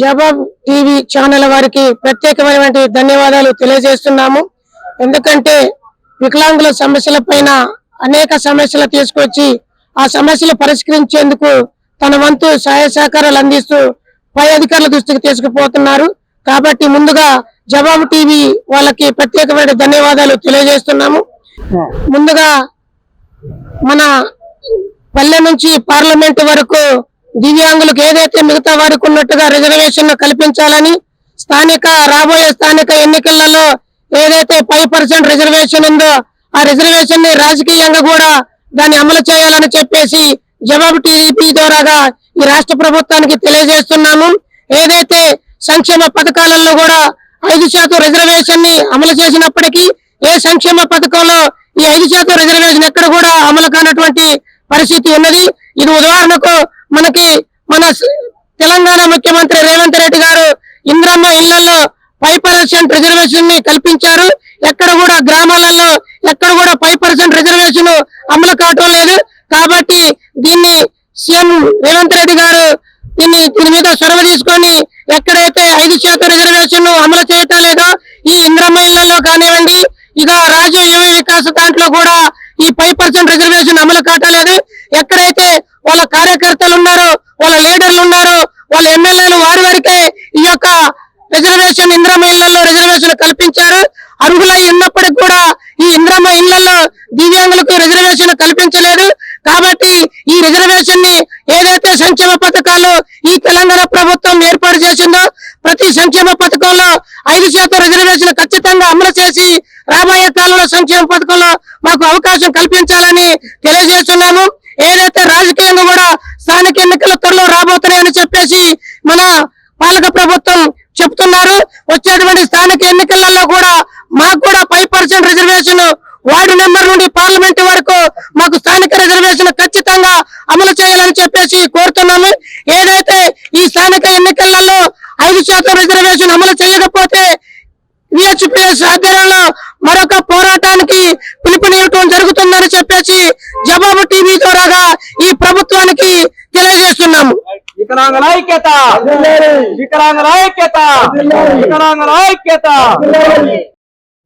జవాబ్ TV channel వారికి ప్రత్యేకమైనటువంటి ధన్యవాదాలు తెలియజేస్తున్నాము. ఎందుకంటే వికలాంగుల సమస్యల పైన అనేక సమస్యలు తీసుకొచ్చి ఆ సమస్యలు పరిష్కరించేందుకు తన వంతు సహాయ సహకారాలు అందిస్తూ పై అధికారుల దృష్టికి తీసుకుపోతున్నారు. కాబట్టి ముందుగా జవాబు టీవీ వాళ్ళకి ప్రత్యేకమైన ధన్యవాదాలు తెలియజేస్తున్నాము. ముందుగా మన పల్లె నుంచి పార్లమెంట్ వరకు దివ్యాంగులకు ఏదైతే మిగతా వారికి ఉన్నట్టుగా రిజర్వేషన్ కల్పించాలని స్థానిక రాబోయే స్థానిక ఎన్నికలలో ఏదైతే ఫైవ్ పర్సెంట్ రిజర్వేషన్ ఉందో ఆ రిజర్వేషన్ని రాజకీయంగా కూడా దాన్ని అమలు చేయాలని చెప్పేసి జవాబు టీడీపీ ద్వారాగా ఈ రాష్ట్ర ప్రభుత్వానికి తెలియజేస్తున్నాము ఏదైతే సంక్షేమ పథకాలలో కూడా ఐదు శాతం రిజర్వేషన్ని అమలు చేసినప్పటికీ ఏ సంక్షేమ పథకంలో ఈ ఐదు శాతం రిజర్వేషన్ ఎక్కడ కూడా అమలు కానటువంటి పరిస్థితి ఉన్నది. ఇది ఉదాహరణకు మనకి మన తెలంగాణ ముఖ్యమంత్రి రేవంత్ రెడ్డి గారు ఇంద్రమ్మ ఇళ్ళలో ఫైవ్ పర్సెంట్ రిజర్వేషన్ని కల్పించారు. ఎక్కడ కూడా గ్రామాలలో ఎక్కడ కూడా ఫైవ్ పర్సెంట్ రిజర్వేషన్ అమలు కావటం లేదు. కాబట్టి దీన్ని సీఎం రేవంత్ రెడ్డి గారు దీన్ని దీని మీద చొరవ తీసుకొని ఎక్కడైతే ఐదు శాతం రిజర్వేషన్ అమలు చేయటం లేదో ఈ ఇంద్రమ్మ ఇళ్ళలో కానివ్వండి ఇక రాజు యువ వికాస దాంట్లో కూడా ఈ ఫైవ్ పర్సెంట్ రిజర్వేషన్ అమలు కావట్లేదు ఎక్కడైతే వాళ్ళ కార్యకర్తలు ఉన్నారో వాళ్ళ లీడర్లు ఉన్నారో వాళ్ళ ఎమ్మెల్యేలు వారి వరకే ఈ యొక్క రిజర్వేషన్ ఇంద్రమ్మ ఇళ్ళలో రిజర్వేషన్ కల్పించారు. అర్హులై ఉన్నప్పటికి కూడా ఈ ఇంద్రమ్మ ఇళ్ళలో దివ్యాంగులకు రిజర్వేషన్ కల్పించలేదు. కాబట్టి ఈ రిజర్వేషన్ని ఏదైతే సంక్షేమ పథకాలు ఈ తెలంగాణ ప్రభుత్వం ఏర్పాటు చేసిందో ప్రతి సంక్షేమ పథకంలో ఐదు శాతం రిజర్వేషన్ ఖచ్చితంగా అమలు చేసి రాబోయే కాలంలో సంక్షేమ పథకం మాకు అవకాశం కల్పించాలని తెలియజేస్తున్నాము. ఏదైతే రాజకీయంగా కూడా స్థానిక ఎన్నికల త్వరలో రాబోతున్నాయని చెప్పేసి మన పాలక ప్రభుత్వం చెప్తున్నారు. వచ్చేటువంటి స్థానిక ఎన్నికలలో కూడా మాకు కూడా five percent reservation ward number నుండి పార్లమెంట్ వరకు మాకు స్థానిక రిజర్వేషన్ ఖచ్చితంగా అమలు చేయాలని చెప్పేసి కోరుతున్నాము. ఏదైతే ఈ స్థానిక ఎన్నికలలో ఐదు శాతం రిజర్వేషన్ అమలు చేయకపోతే విహెచ్పిఎస్ ఆధ్వర్యంలో మరొక పోరాటానికి పిలుపునివ్వటం జరుగుతుందని చెప్పేసి జవాబు టీవీ ద్వారాగా ఈ ప్రభుత్వానికి తెలియజేస్తున్నాము వికలాంగుల ఐక్యత వికలాంగుల ఐక్యత వికలాంగుల ఐక్యత